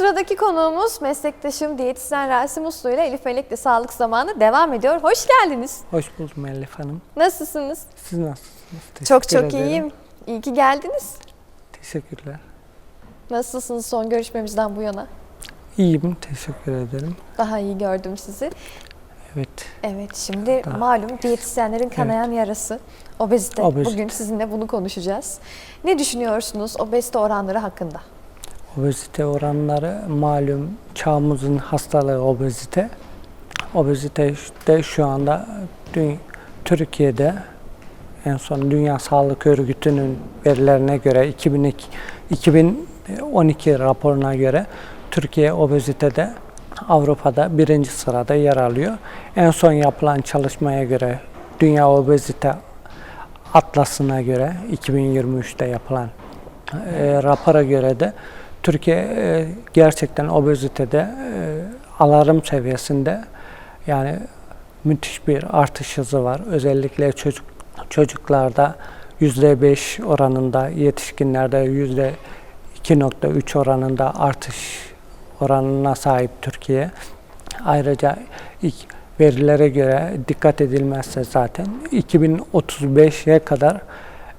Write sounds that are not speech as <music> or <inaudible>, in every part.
Sıradaki konuğumuz meslektaşım diyetisyen Rasim Uslu ile Elif Melek'le Sağlık Zamanı devam ediyor. Hoş geldiniz. Hoş buldum Elif Hanım. Nasılsınız? Siz nasılsınız? Teşekkür çok çok ederim. iyiyim. İyi ki geldiniz. Teşekkürler. Nasılsınız son görüşmemizden bu yana? İyiyim, teşekkür ederim. Daha iyi gördüm sizi. Evet, Evet şimdi Daha- malum diyetisyenlerin kanayan yarası obezite. Obezite. Bugün sizinle bunu konuşacağız. Ne düşünüyorsunuz obezite oranları hakkında? Obezite oranları malum çağımızın hastalığı obezite. Obezite de şu anda Türkiye'de en son Dünya Sağlık Örgütü'nün verilerine göre 2002, 2012 raporuna göre Türkiye obezitede Avrupa'da birinci sırada yer alıyor. En son yapılan çalışmaya göre Dünya Obezite Atlası'na göre 2023'te yapılan e, rapora göre de Türkiye e, gerçekten obezitede e, alarm seviyesinde yani müthiş bir artış hızı var. Özellikle çocuk çocuklarda %5 oranında, yetişkinlerde %2.3 oranında artış oranına sahip Türkiye. Ayrıca ilk verilere göre dikkat edilmezse zaten 2035'e kadar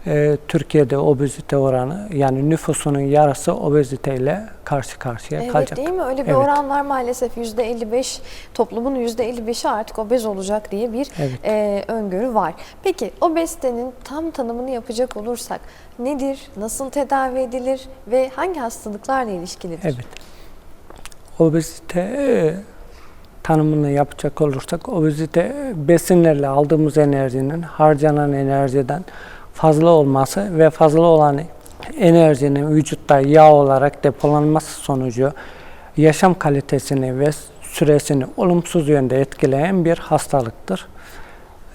e, Türkiye'de obezite oranı yani nüfusunun yarısı obeziteyle karşı karşıya Evet kalacak. değil mi? Öyle bir Evet. oran var maalesef. %55 toplumun %55'i artık obez olacak diye bir Evet. e, öngörü var. Peki obezitenin tam tanımını yapacak olursak nedir, nasıl tedavi edilir ve hangi hastalıklarla ilişkilidir? Evet. Obezite e, tanımını yapacak olursak obezite besinlerle aldığımız enerjinin harcanan enerjiden fazla olması ve fazla olan enerjinin vücutta yağ olarak depolanması sonucu yaşam kalitesini ve süresini olumsuz yönde etkileyen bir hastalıktır.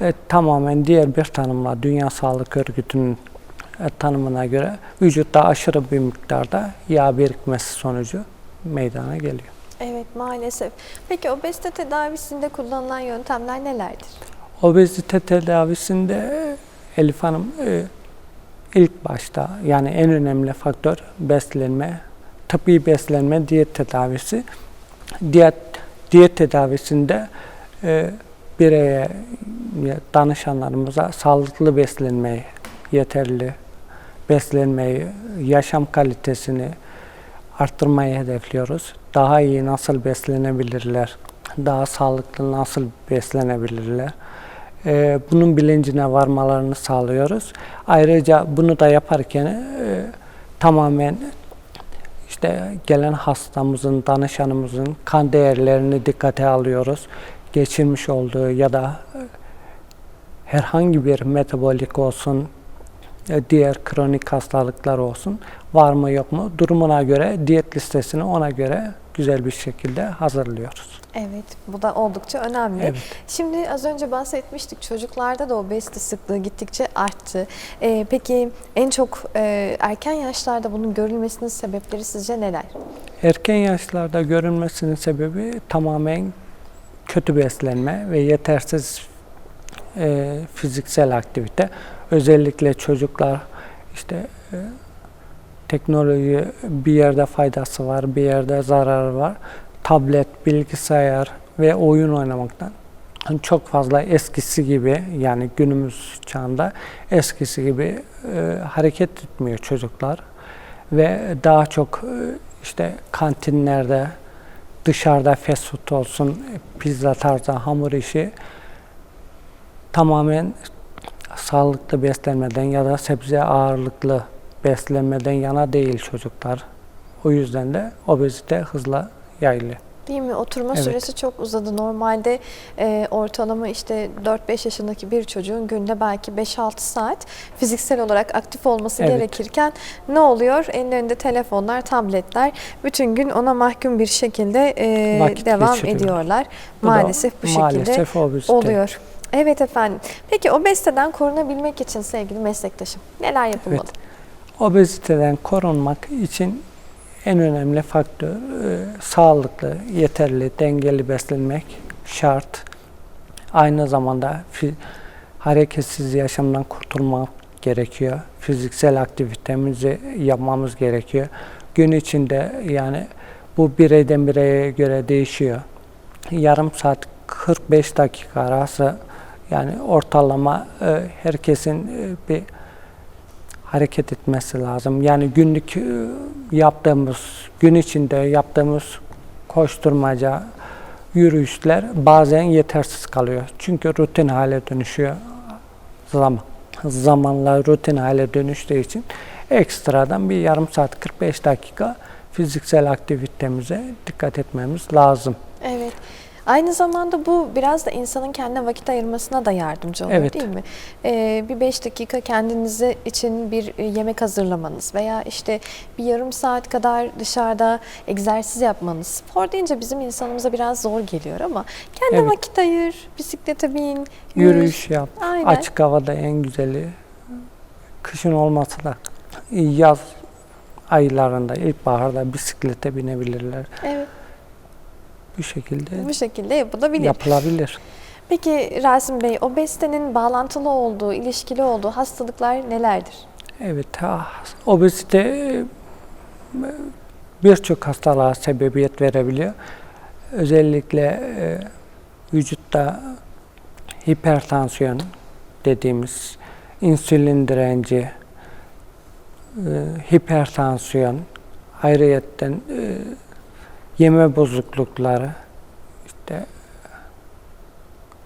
E, tamamen diğer bir tanımla Dünya Sağlık Örgütü'nün e, tanımına göre vücutta aşırı bir miktarda yağ birikmesi sonucu meydana geliyor. Evet maalesef. Peki obezite tedavisinde kullanılan yöntemler nelerdir? Obezite tedavisinde Elif Hanım e, ilk başta yani en önemli faktör beslenme, tıbbi beslenme, diyet tedavisi. Diyet, diyet tedavisinde e, bireye, danışanlarımıza sağlıklı beslenmeyi, yeterli beslenmeyi, yaşam kalitesini arttırmayı hedefliyoruz. Daha iyi nasıl beslenebilirler, daha sağlıklı nasıl beslenebilirler. Ee, bunun bilincine varmalarını sağlıyoruz. Ayrıca bunu da yaparken e, tamamen işte gelen hastamızın, danışanımızın kan değerlerini dikkate alıyoruz. Geçirmiş olduğu ya da e, herhangi bir metabolik olsun, e, diğer kronik hastalıklar olsun var mı yok mu durumuna göre diyet listesini ona göre güzel bir şekilde hazırlıyoruz. Evet, bu da oldukça önemli. Evet. Şimdi az önce bahsetmiştik çocuklarda da obezite sıklığı gittikçe arttı. Ee, peki en çok e, erken yaşlarda bunun görülmesinin sebepleri sizce neler? Erken yaşlarda görülmesinin sebebi tamamen kötü beslenme ve yetersiz e, fiziksel aktivite. Özellikle çocuklar işte e, teknoloji bir yerde faydası var, bir yerde zararı var. Tablet, bilgisayar ve oyun oynamaktan çok fazla eskisi gibi yani günümüz çağında eskisi gibi e, hareket etmiyor çocuklar ve daha çok e, işte kantinlerde dışarıda fast food olsun pizza tarzı hamur işi tamamen sağlıklı beslenmeden ya da sebze ağırlıklı beslenmeden yana değil çocuklar. O yüzden de obezite hızla yayılıyor. Değil mi? Oturma Evet. süresi çok uzadı. Normalde e, ortalama işte 4-5 yaşındaki bir çocuğun günde belki 5-6 saat fiziksel olarak aktif olması Evet. gerekirken ne oluyor? Ellerinde telefonlar, tabletler bütün gün ona mahkum bir şekilde e, Vakit devam geçiriyor. ediyorlar. Bu Maalesef bu şekilde maalesef obezite. oluyor. Evet efendim. Peki obeziteden korunabilmek için sevgili meslektaşım neler yapılmalı? Evet. Obeziteden korunmak için en önemli faktör e, sağlıklı, yeterli, dengeli beslenmek şart. Aynı zamanda hareketsiz yaşamdan kurtulmak gerekiyor. Fiziksel aktivitemizi yapmamız gerekiyor. Gün içinde yani Bu bireyden bireye göre değişiyor. Yarım saat 45 dakika arası yani ortalama e, herkesin e, bir hareket etmesi lazım. Yani günlük e, yaptığımız, gün içinde yaptığımız koşturmaca, yürüyüşler bazen yetersiz kalıyor. Çünkü rutin hale dönüşüyor zaman. Zamanla rutin hale dönüştüğü için ekstradan bir yarım saat 45 dakika fiziksel aktivitemize dikkat etmemiz lazım. Aynı zamanda bu biraz da insanın kendine vakit ayırmasına da yardımcı oluyor Evet. değil mi? Ee, bir beş dakika kendinize için bir e, yemek hazırlamanız veya işte bir yarım saat kadar dışarıda egzersiz yapmanız. Spor deyince bizim insanımıza biraz zor geliyor ama kendine Evet. vakit ayır, bisiklete bin, Yürüyüş yap. Aynen. Açık havada en güzeli. Kışın olmasa da yaz aylarında, ilkbaharda bisiklete binebilirler. Evet, Bu şekilde bu şekilde yapılabilir. yapılabilir. Peki Rasim Bey, obezitenin bağlantılı olduğu, ilişkili olduğu hastalıklar nelerdir? Evet, obezite e, birçok hastalığa sebebiyet verebiliyor. Özellikle e, vücutta hipertansiyon dediğimiz insülin direnci, e, hipertansiyon, ayrıyetten e, yeme bozuklukları, işte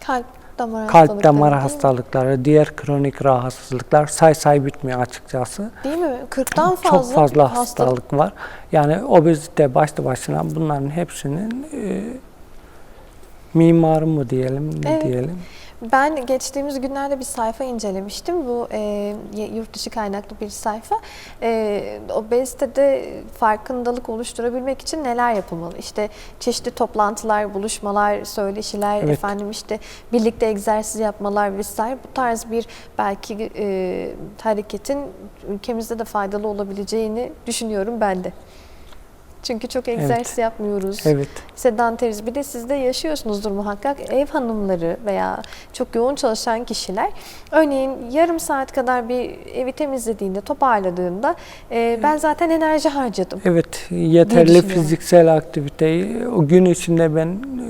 Kalp damar kalp damar hastalıkları, diğer kronik rahatsızlıklar say say bitmiyor açıkçası. Değil mi? 40'tan fazla Çok fazla hastalık. hastalık var. Yani obezite başlı başına bunların hepsinin e, mimarı mı diyelim, ne Evet. diyelim? Ben geçtiğimiz günlerde bir sayfa incelemiştim. Bu e, yurt dışı kaynaklı bir sayfa. E, obezitede farkındalık oluşturabilmek için neler yapılmalı? İşte çeşitli toplantılar, buluşmalar, söyleşiler, Evet. efendim işte birlikte egzersiz yapmalar vesaire. Bu tarz bir belki e, hareketin ülkemizde de faydalı olabileceğini düşünüyorum ben de. Çünkü çok egzersiz yapmıyoruz. Evet. sedanteriz. Bir de siz de yaşıyorsunuzdur muhakkak. Ev hanımları veya çok yoğun çalışan kişiler örneğin yarım saat kadar bir evi temizlediğinde, toparladığında e, ben zaten enerji harcadım. Evet, yeterli fiziksel aktiviteyi o gün içinde ben e,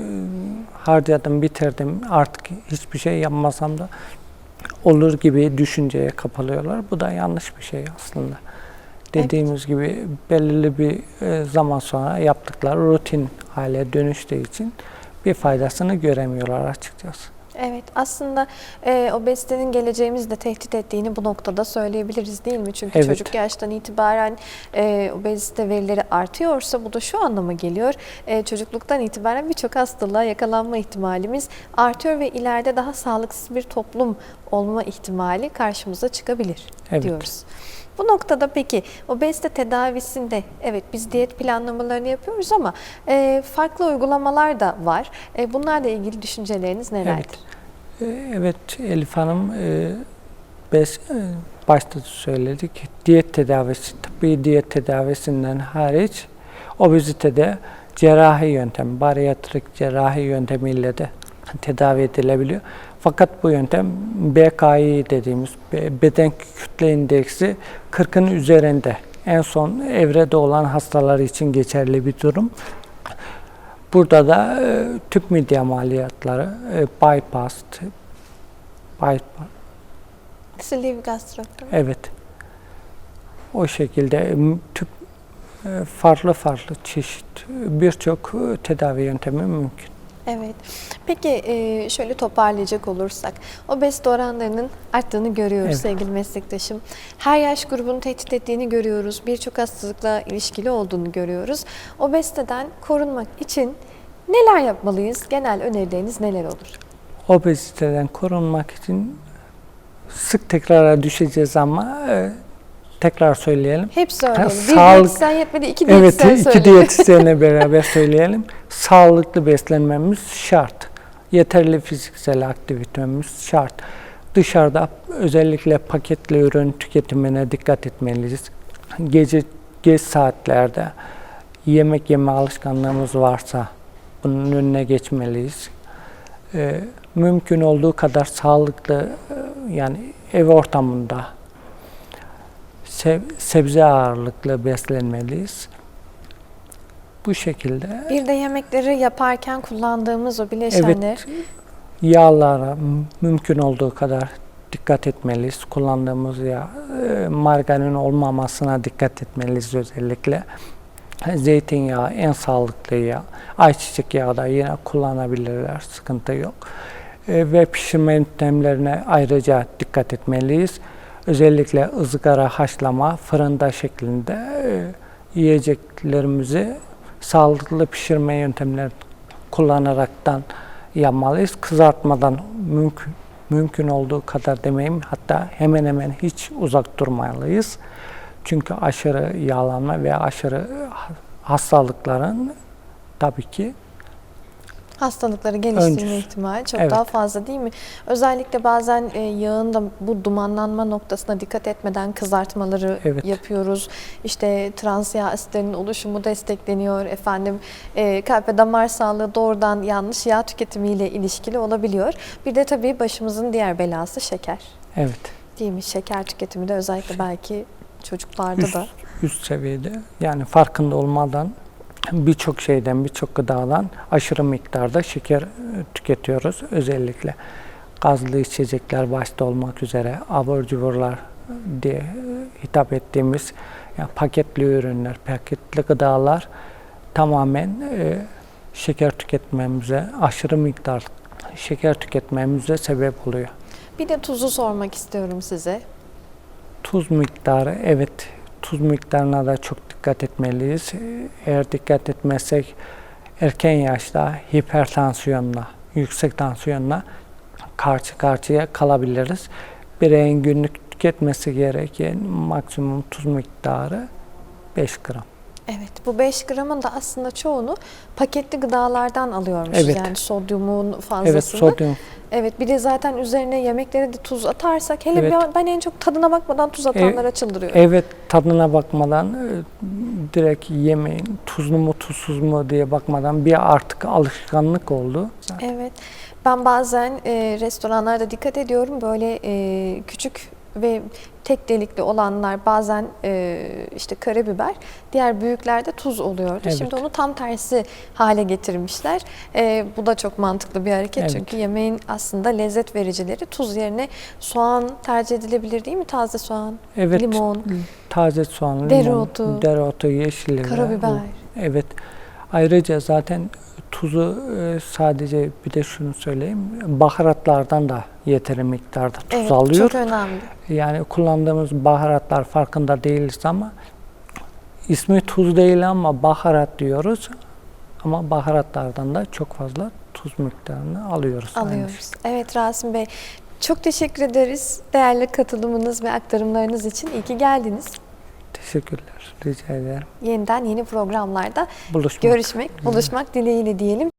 harcadım, bitirdim. Artık hiçbir şey yapmasam da olur gibi düşünceye kapalıyorlar. Bu da yanlış bir şey aslında. Dediğimiz gibi belirli bir e, zaman sonra yaptıkları rutin hale dönüştüğü için bir faydasını göremiyorlar açıkçası. Evet aslında e, obezitenin geleceğimizi de tehdit ettiğini bu noktada söyleyebiliriz değil mi? Çünkü Evet. çocuk yaştan itibaren e, obezite verileri artıyorsa bu da şu anlama geliyor. E, çocukluktan itibaren birçok hastalığa yakalanma ihtimalimiz artıyor ve ileride daha sağlıksız bir toplum olma ihtimali karşımıza çıkabilir Evet. diyoruz. Bu noktada peki obezite tedavisinde evet biz diyet planlamalarını yapıyoruz ama e, farklı uygulamalar da var. E, bunlarla ilgili düşünceleriniz nelerdir? E, Evet Elif Hanım, e, biz e, başta söyledik, diyet tedavisi, tıbbi diyet tedavisinden hariç obezitede cerrahi yöntem, bariyatrik cerrahi yöntemiyle de tedavi edilebiliyor. Fakat bu yöntem BKI dediğimiz be- beden kütle indeksi 40'ın üzerinde en son evrede olan hastalar için geçerli bir durum. Burada da e, tüp mide ameliyatları, e, bypass, bypass, Sleeve gastrotomi. evet. O şekilde tüp e, farklı farklı çeşit birçok e, tedavi yöntemi mümkün. Evet. Peki e, şöyle toparlayacak olursak, obezite oranlarının arttığını görüyoruz Evet. sevgili meslektaşım. Her yaş grubunu tehdit ettiğini görüyoruz. Birçok hastalıkla ilişkili olduğunu görüyoruz. Obeziteden korunmak için neler yapmalıyız? Genel önerileriniz neler olur? Obeziteden korunmak için sık tekrara düşeceğiz ama e, tekrar söyleyelim. Hep söyleyelim. Bir sağlık- diyetisyen yetmedi, iki Evet, diyetisyen iki söyleyelim. diyetisyenle beraber söyleyelim. <laughs> Sağlıklı beslenmemiz şart. Yeterli fiziksel aktivitemiz şart. Dışarıda özellikle paketli ürün tüketimine dikkat etmeliyiz. Gece geç saatlerde yemek yeme alışkanlığımız varsa bunun önüne geçmeliyiz. Ee, mümkün olduğu kadar sağlıklı e, yani ev ortamında seb- sebze ağırlıklı beslenmeliyiz. Bu şekilde Bir de yemekleri yaparken kullandığımız o bileşenleri evet yağlara mümkün olduğu kadar dikkat etmeliyiz. Kullandığımız yağ e, margarin olmamasına dikkat etmeliyiz özellikle. Zeytinyağı en sağlıklı yağ. Ayçiçek yağı da yine kullanabilirler. Sıkıntı yok. E, ve pişirme yöntemlerine ayrıca dikkat etmeliyiz. Özellikle ızgara, haşlama, fırında şeklinde e, yiyeceklerimizi sağlıklı pişirme yöntemleri kullanaraktan yapmalıyız. Kızartmadan mümkün mümkün olduğu kadar demeyeyim hatta hemen hemen hiç uzak durmalıyız. Çünkü aşırı yağlanma ve aşırı hastalıkların tabii ki hastalıkları geliştirme ihtimali çok Evet. daha fazla değil mi? Özellikle bazen e, yağın da bu dumanlanma noktasına dikkat etmeden kızartmaları Evet. yapıyoruz. İşte trans yağ asitlerinin oluşumu destekleniyor. Efendim e, kalp ve damar sağlığı doğrudan yanlış yağ tüketimiyle ilişkili olabiliyor. Bir de tabii başımızın diğer belası şeker. evet Değil mi? Şeker tüketimi de özellikle belki çocuklarda üst, da. üst seviyede yani farkında olmadan birçok şeyden birçok gıdadan aşırı miktarda şeker e, tüketiyoruz. Özellikle gazlı içecekler başta olmak üzere abur cuburlar diye e, hitap ettiğimiz yani paketli ürünler, paketli gıdalar tamamen e, şeker tüketmemize, aşırı miktar şeker tüketmemize sebep oluyor. Bir de tuzu sormak istiyorum size. Tuz miktarı evet tuz miktarına da çok dikkat etmeliyiz. Eğer dikkat etmezsek erken yaşta hipertansiyonla, yüksek tansiyonla karşı karşıya kalabiliriz. Bireyin günlük tüketmesi gereken maksimum tuz miktarı 5 gram. Evet, bu 5 gramın da aslında çoğunu paketli gıdalardan alıyormuşuz. Evet. Yani sodyumun Evet, fazlasını. sodyum. Evet, bir de zaten üzerine yemeklere de tuz atarsak, hele Evet. ben en çok tadına bakmadan tuz atanlara çıldırıyorum. Evet tadına bakmadan e, direkt yemeğin tuzlu mu tuzsuz mu diye bakmadan bir artık alışkanlık oldu. Evet. Ben bazen e, restoranlarda dikkat ediyorum böyle e, küçük ve tek delikli olanlar bazen e, işte karabiber, diğer büyüklerde tuz oluyordu. Evet. Şimdi onu tam tersi hale getirmişler. E, bu da çok mantıklı bir hareket Evet. çünkü yemeğin aslında lezzet vericileri tuz yerine soğan tercih edilebilir değil mi? Taze soğan, Evet. limon, Taze soğan, limon, Dereotu, dereotu, yeşil biber, karabiber. Evet. Ayrıca zaten tuzu e, sadece bir de şunu söyleyeyim. Baharatlardan da yeteri miktarda tuz Evet, alıyor. çok önemli. Yani kullandığımız baharatlar farkında değiliz ama ismi tuz değil ama baharat diyoruz. Ama baharatlardan da çok fazla tuz miktarını alıyoruz. aynı Alıyoruz. Evet Rasim Bey, çok teşekkür ederiz değerli katılımınız ve aktarımlarınız için. İyi ki geldiniz. Teşekkürler. Rica ederim. Yeniden yeni programlarda Buluşmak. görüşmek, buluşmak dileğiyle diyelim.